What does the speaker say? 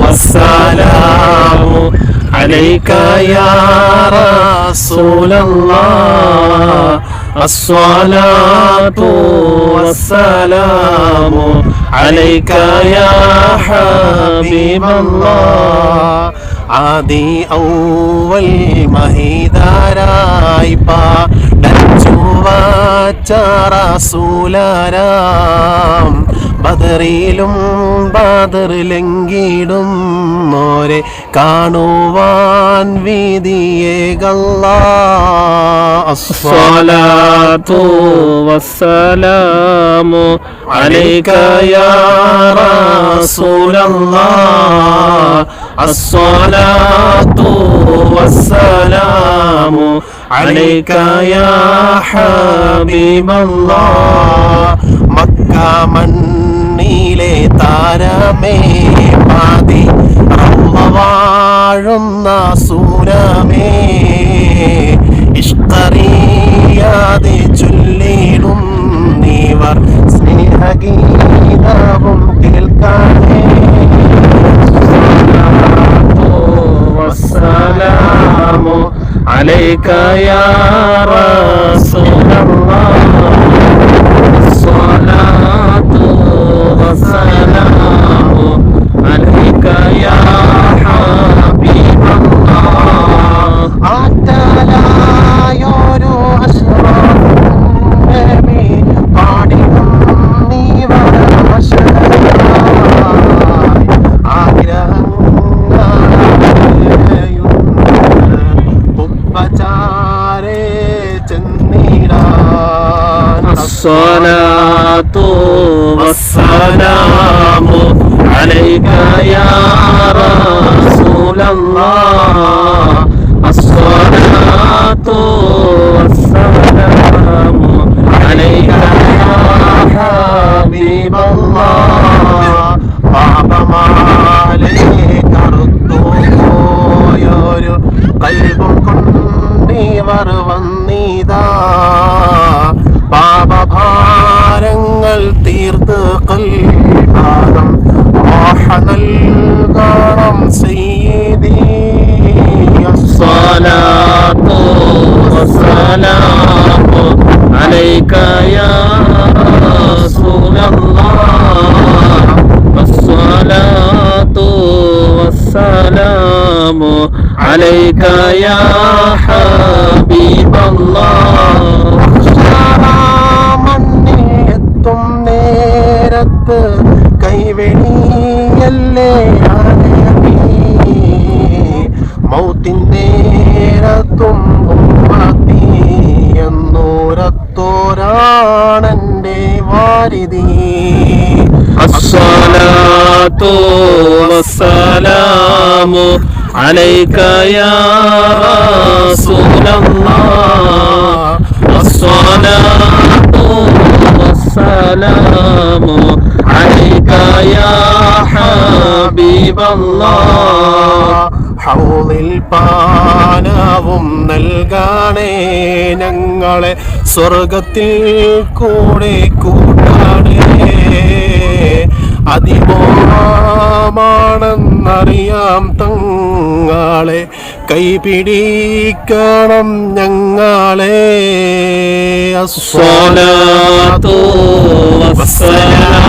والسلام عليك يا رسول الله الصلاة والسلام عليك يا حبيب الله ആദി ഔവൽ മഹിതാരായി പാടച്ചുവൂലാരാം ബദറിലും ബദറിലെങ്കിടും മോരെ കാണുവാൻ വീതിയേകല്ല الصلاة والسلام عليك يا رسول الله الصلاة والسلام عليك يا حبيب الله മക്ക ഭൂമിയിലെ താരമേ പാതി അമ്മ വാഴുന്ന സൂരമേ ഇഷ്ടറിയാതെ ചൊല്ലിടും നീവർ സ്നേഹഗീതവും കേൾക്കാനേ. വസ്സലാമോ അലൈക്കയാ الصلاة والسلام عليك يا رسول الله الصلاة والسلام عليك يا حبيب الله പാപമാലേ കറുത്തോയൊരു കൽബും കൊണ്ടീവർ വന്നീതാ പാപഭാരങ്ങൾ തീർത്ത് കൽപാദം മോഹ നൽകണം ചെയ്തീ الصلاة والسلام عليك يا رسول الله الصلاة والسلام عليك يا حبيب الله കാത്ത് കൈവെണിയല്ലേ എന്നൂരത്തോരാണെന്റെ വാരിതി. അസ്സലാത്തു വസ്സലാമു അലൈക യാ റസൂലല്ലാഹ് അസ്സലാത്തു വസ്സലാമു ഹബീബ പാനവും നൽകാണേ ഞങ്ങളെ. സ്വർഗത്തിൽ കൂടെ കൂട്ടാണേ. അതിമോമാണെന്നറിയാം തങ്ങളെ. കൈപിടിക്കണം ഞങ്ങളെ. അസ്വലാത്തോ വസ്സലാ.